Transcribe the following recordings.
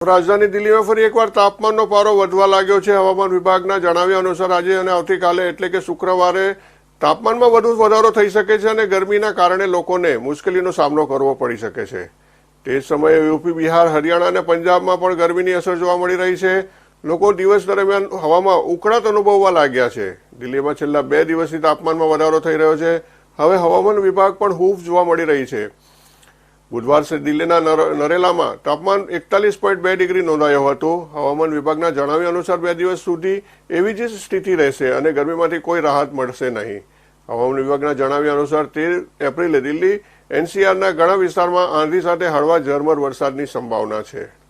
રાજધાની દિલ્હીમાં ફરી એકવાર તાપમાનનો પારો વધવા લાગ્યો છે. હવામાન વિભાગના જણાવ્યા અનુસાર આજે અને આવતીકાલે એટલે કે શુક્રવારે તાપમાનમાં વધુ વધારો થઈ શકે છે અને ગરમીના કારણે લોકોને મુશ્કેલીનો સામનો કરવો પડી શકે છે. તે સમયે યુપી, બિહાર, હરિયાણા અને પંજાબમાં પણ ગરમીની અસર જોવા મળી રહી છે. લોકો દિવસ દરમિયાન હવામાં ઉકળાટ અનુભવવા લાગ્યા છે. દિલ્હીમાં છેલ્લા બે દિવસથી તાપમાનમાં વધારો થઈ રહ્યો છે. હવે હવામાન વિભાગ પણ હૂફ જોવા મળી રહી છે. બુધવાર દિલ્હીના નર- નરેલામાં તાપમાન એકતાલીસ પોઈન્ટ બે ડિગ્રી નોંધાયું હતું. હવામાન વિભાગના જણાવ્યા અનુસાર બે દિવસ સુધી એવી જ સ્થિતિ રહેશે અને ગરમીમાંથી કોઈ રાહત મળશે નહીં. હવામાન વિભાગના જણાવ્યા અનુસાર તેર એપ્રિલે દિલ્હી એનસીઆરના ઘણા વિસ્તારમાં આંધી સાથે હળવા ઝરમર વરસાદની સંભાવના છે.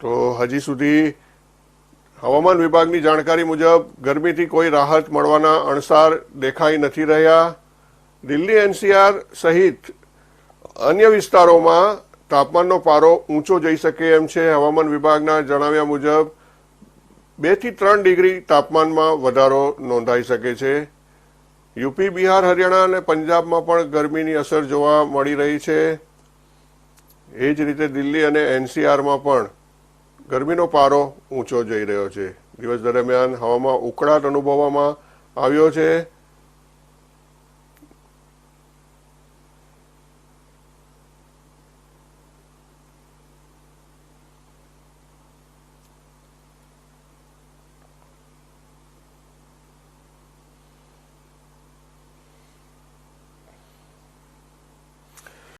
તો હજી સુધી હવામાન વિભાગની જાણકારી મુજબ ગરમીથી કોઈ રાહત મળવાના અણસાર દેખાઈ નથી રહ્યા. દિલ્હી એનસીઆર સહિત અન્ય વિસ્તારોમાં તાપમાનનો પારો ઊંચો જઈ શકે એમ છે. હવામાન વિભાગના જણાવ્યા મુજબ બેથી ત્રણ ડિગ્રી તાપમાનમાં વધારો નોંધાઈ શકે છે. યુપી, બિહાર, હરિયાણા અને પંજાબમાં પણ ગરમીની અસર જોવા મળી રહી છે. એ જ રીતે દિલ્હી અને એનસીઆરમાં પણ ગરમીનો પારો ઊંચો જઈ રહ્યો છે. દિવસ દરમિયાન હવામાં ઉકળાટ અનુભવવામાં આવ્યો છે.